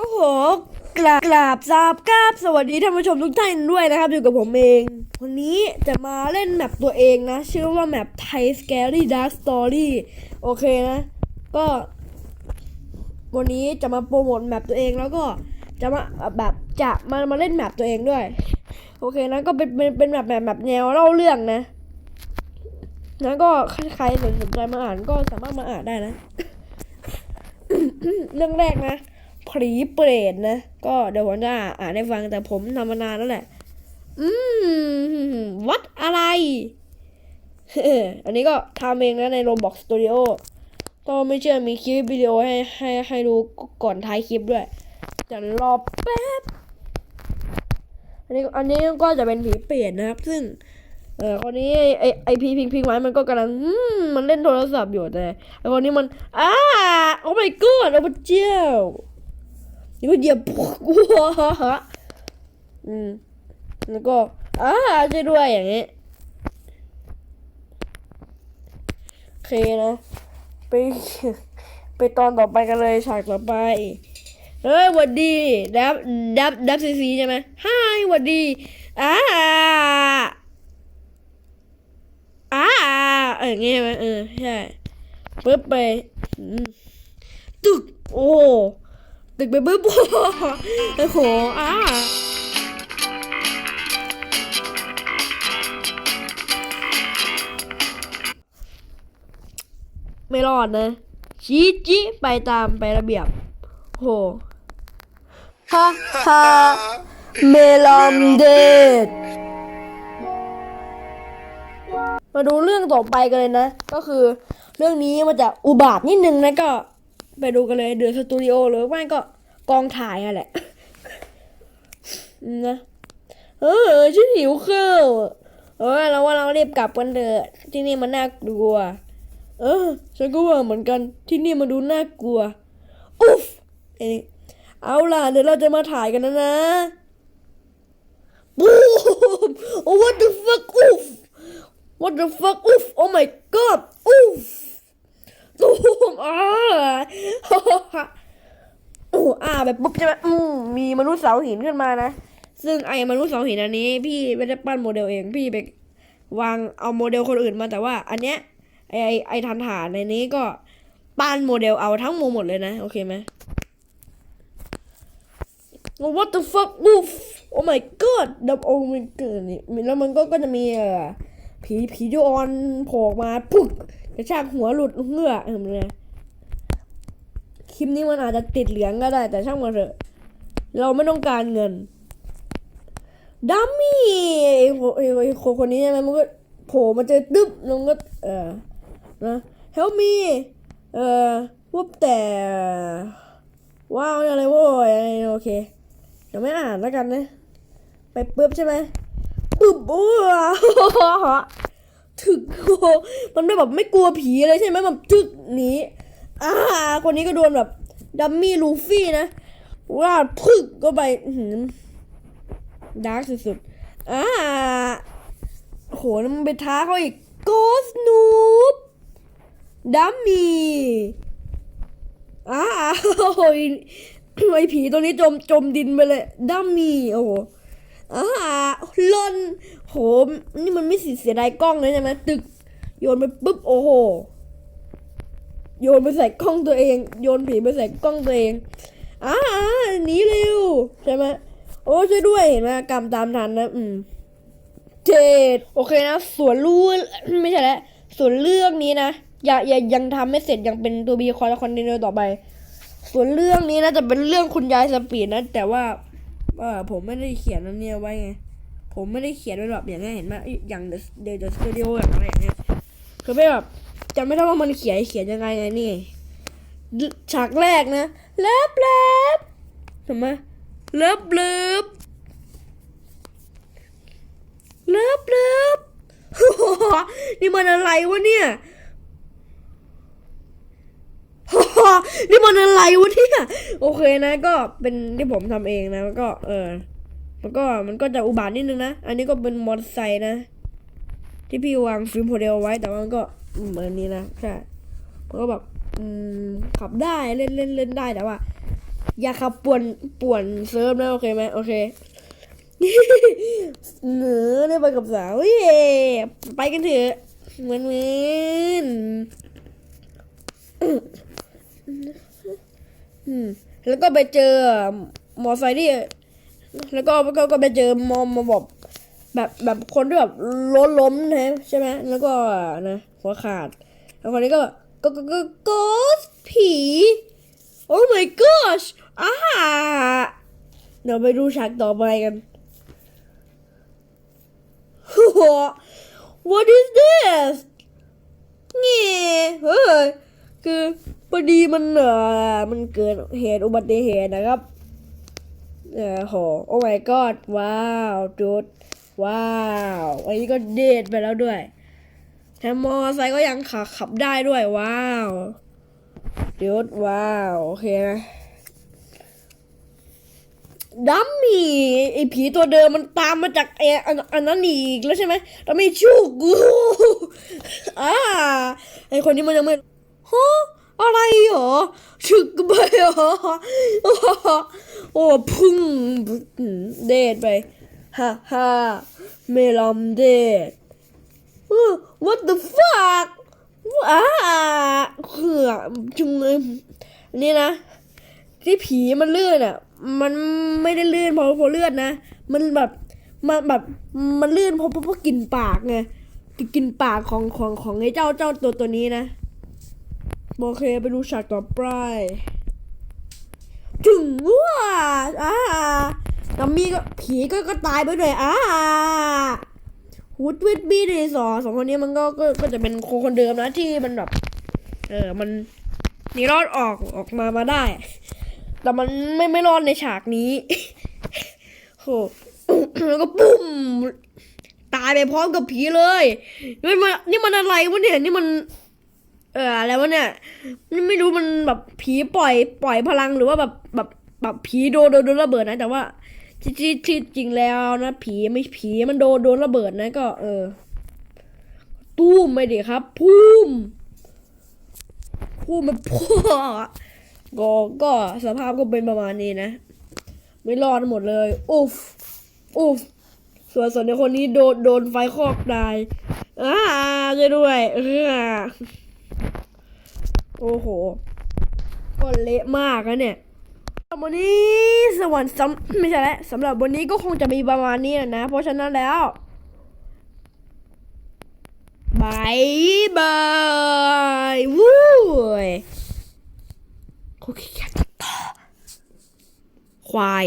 ก็ขอกราบกราบทราบกราบสวัสดีท่านผู้ชมทุกท่านด้วยนะครับอยู่กับผมเอง วันนี้จะมาเล่นแมปตัวเองนะ ชื่อว่าแมปไทยสแกรี่ดาร์ s สตอรี่โอเคนะ ก็ วันนี้จะมาโปรโมทแมปตัวเองแล้วก็จะมาแบบจะมามาเล่นแมปตัวเองด้วย โอเคนะก็เป็นเป็นเป็นแบบแบบแบบแนวเล่าเรื่องนะแล้วก็ใครสนใจมาอ่านก็สามารถมาอ่านได้นะ เรื่องแรกนะ ผีเปรตนะ ก็เดี๋ยวผมจะอ่านให้ฟังแต่ผมทำมานานแล้วแหละ อืม วัดอะไรอันนี้ก็ทำเองนะใน Roblox Studio ก็ไม่เชื่อมีคลิปวิดีโอให้ให้ให้ดูก่อนท้ายคลิปด้วยจะรอแป๊บ อันนี้อันนี้ก็จะเป็นผีเปรตนะครับ ซึ่ง เออคนนี้ไอไอพีพิงพิงไว้มันก็กำลังอืมมันเล่นโทรศัพท์อยู่แต่ไอคนนี้มันอ้าโอ้ my god โอ้พระเจ้า นี่ก็เหยียบปุ๊กว้าอืมแล้วก็อ้าช่วยด้วยอย่างนี้โอเคนะไปไปตอนต่อไปกันเลยฉากต่อไปเฮ้ยหวัดดีดับดับดับซีซีใช่ไหมฮายหวัดดีอ้าอ่าเอออย่างงี้ใช่ไหมเออใช่ปึ๊บไปตึกโอ้ ตึกไปปึ๊บโอ้โหอ่าไม่รอดนะ ชี้จิไปตามไประเบียบ โหฮ่าฮ่าเมลอมเดดมาดูเรื่องต่อไปกันเลยนะ ก็คือเรื่องนี้มันจะอุบาทนิดนึงนะก็ ไปดูกันเลยเดือสตูดิโอหรือไม่ก็กองถ่ายนั่นแหละนะเออฉันหิวข้าวเออเราว่าเราเรียบกลับกันเถอะที่นี่มันน่ากลัว เออฉันก็ว่าเหมือนกันที่นี่มันดูน่ากลัวอุ๊ฟเอยเอาล่ะเดี๋ยวเราจะมาถ่ายกันนะนะบูมโอ้ what the fuck อุ๊ฟ What the fuck อุ๊ฟ Oh my god อุ๊ฟตูมอ่า โอ้อ่าแบบปุ๊บใช่ไหมอืมมีมนุษย์เสาหินขึ้นมานะ ซึ่งไอ้มนุษย์เสาหินอันนี้ พี่ไม่ได้ปั้นโมเดลเองพี่ไปวางเอาโมเดลคนอื่นมาแต่ว่า อันเนี้ยไอไอไอทันฐานในนี้ก็ปั้นโมเดลเอาทั้งโมหมดเลยนะ โอเคไหม What the fuck อุ๊ฟ Oh my god ดับโอมันเกิดนี่แล้วมันก็ก็จะมีเอ่อผีผีโยออนโผล่มาปุ๊บกระชากหัวหลุดเหื่อเออมันเลย ลิปนี้มันอาจจะติดเหลืองก็ได้ แต่ช่างมันเถอะ เราไม่ต้องการเงินดัมมี่ไอ้คนไอ้ไอ้คนคนนี้ใช่ไหมมันก็โผล่มาเจอตึ๊บล้วมันก็ เออนะ help me เออว่าแต่ ว้าวอะไรโว้ยโอเค เดี๋ยวไม่อ่านแล้วกันนะ ไปปุ๊บใช่ไหมปึ๊บโอ้ถึกโมันไม่แบบไม่กลัวผีเลยใช่ไหมแบบถึกหนี อ่าคนนี้ก็โดนแบบดัมมี่ลูฟี่นะว่าพึกก็ไปดาร์กสุดๆอ่าโหมันไปท้าเขาอีกโกสนูบดัมมี่อ่าโอ้ยไอผีตัวนี้จมจมดินไปเลยดัมมี่โอ้โหอ่าลนโห นี่มันไม่สิเสียดายกล้องเลยใช่ไหมตึก โยนไปปุ๊บ โอ้โห โยนไปใส่กล้องตัวเอง โยนผีไปใส่กล้องตัวเองอ่าหนีเร็วใช่ไหมโอ้ช่วยด้วยเห็นไหมกรรมตามทันนะอืมเจดโอเคนะส่วนรู้ไม่ใช่แล้วส่วนเรื่องนี้นะอย่าอย่ายังทำไม่เสร็จยังเป็นตัวบีคอนและคอนเทนเนอร์ต่อไป ส่วนเรื่องนี้นะจะเป็นเรื่องคุณยายสปีดนะ แต่ว่าเออผมไม่ได้เขียนอันเนี้ยไว้ไงผมไม่ได้เขียนไว้แบบอย่างเงี้ยเห็นไหมอย่างเดอะเดอะสตูดิโออย่างไรอย่างเงี้ยคือไม่แบบำไม่ได้ว่ามันเขียนเขียนยังไงไงนี่ฉากแรกนะเลิฟเลิฟทำไหมเลิฟเลิฟเลิฟเลิฟนี่มันอะไรวะเนี่ยนี่มันอะไรวะเนี่ยโอเคนะก็เป็นที่ผมทำเองนะแล้วก็ เออ มันก็มันก็จะอุบาทนิดนึงนะ อันนี้ก็เป็นมอเตอร์ไซค์นะ ที่พี่วางฟิล์มโมเดลไว้แต่ว่ามันก็ เหมือนนี้นะใช่มันก็แบบขับได้เล่นเล่นเล่นได้แต่ว่า อย่าขับป่วนป่วนเซิร์ฟนะโอเคไหมโอเคเหนือได้ไปกับสาวเย่ไปกันเถอะเหมือนเหมือนแล้วก็ไปเจอมอไซค์ที่แล้วก็ก็ก็ไปเจอมอมมาบอกแบบแบบคนที่แบบล้มล้มนะใช่ไหมแล้วก็นะ หัวขาด แล้วคนนี้ก็ก็ก็ก็ก็ผี โอ้ my gosh อ่าเดี๋ยวไปดูฉากต่อไปกัน What is this นี่เฮ้ยคือพอดีมันเออมันเกิดเหตุอุบัติเหตุนะครับเออโหโอ้ my god ว้าวจุดว้าว อันนี้ก็เดทไปแล้วด้วย แถมมอไซค์ก็ยังขับขับได้ด้วยว้าวจุดว้าว โอเคนะดัมมี่ไอผีตัวเดิมมันตามมาจากไออันอันนั้นอีกแล้วใช่ไหมดัมมี่ชูกูอ่าไอคนนี้มันยังไม่ฮะอะไรหรอฉึกไปหรอโอ้พุ่งเดดไปฮ่าฮ่าไม่ลำเดด what the fuck อ่าเขื่อจุงเลยนี่นะที่ผีมันเลื่อนอะ มันไม่ได้เลื่อนเพราะเพราะเลือดนะ มันแบบมันแบบมันเลื่อนเพราะเพราะเพราะกลิ่นปากไงกลิ่นปากของของของไอ้เจ้าเจ้าตัวตัวนี้นะโอเคไปดูฉากต่อไปถึงว่าอ่าดัมมี่ก็ผีก็ก็ตายไปด้วยอ่า ฮูดวิดบี้ดีสอสองคนนี้มันก็ก็ก็จะเป็นคนคนเดิมนะที่มันแบบ เออมันหนีรอดออกออกมามาได้ แต่มันไม่ไม่รอดในฉากนี้โหแล้วก็ปุ้มตายไปพร้อมกับผีเลยนี่มันนี่มันอะไรวะเนี่ยนี่มัน เอออะไรวะเนี่ยนี่ไม่รู้มันแบบผีปล่อย ปล่อยพลังหรือว่าแบบแบบแบบผีโดโดนโดนระเบิดนะ แต่ว่า ที่ที่จริงแล้วนะผีไม่ผีมันโดนโดนระเบิดนะก็ เออ ตู้มไม่ดีครับพุ่มพุ่มมันพ่อก็ก็สภาพก็เป็นประมาณนี้นะ ไม่รอดหมดเลยอุฟอุฟส่วนส่วนในคนนี้โดนโดนไฟคอกตายอ่าช่วยด้วยเออโอ้โห ก็เละมากนะเนี่ย วันนี้สวรรค์สำไม่ใช่แล้วสำหรับวันนี้ก็คงจะมีประมาณนี้นะ เพราะฉะนั้นแล้วบายบายวู้ยเขาขี้เคต่อควาย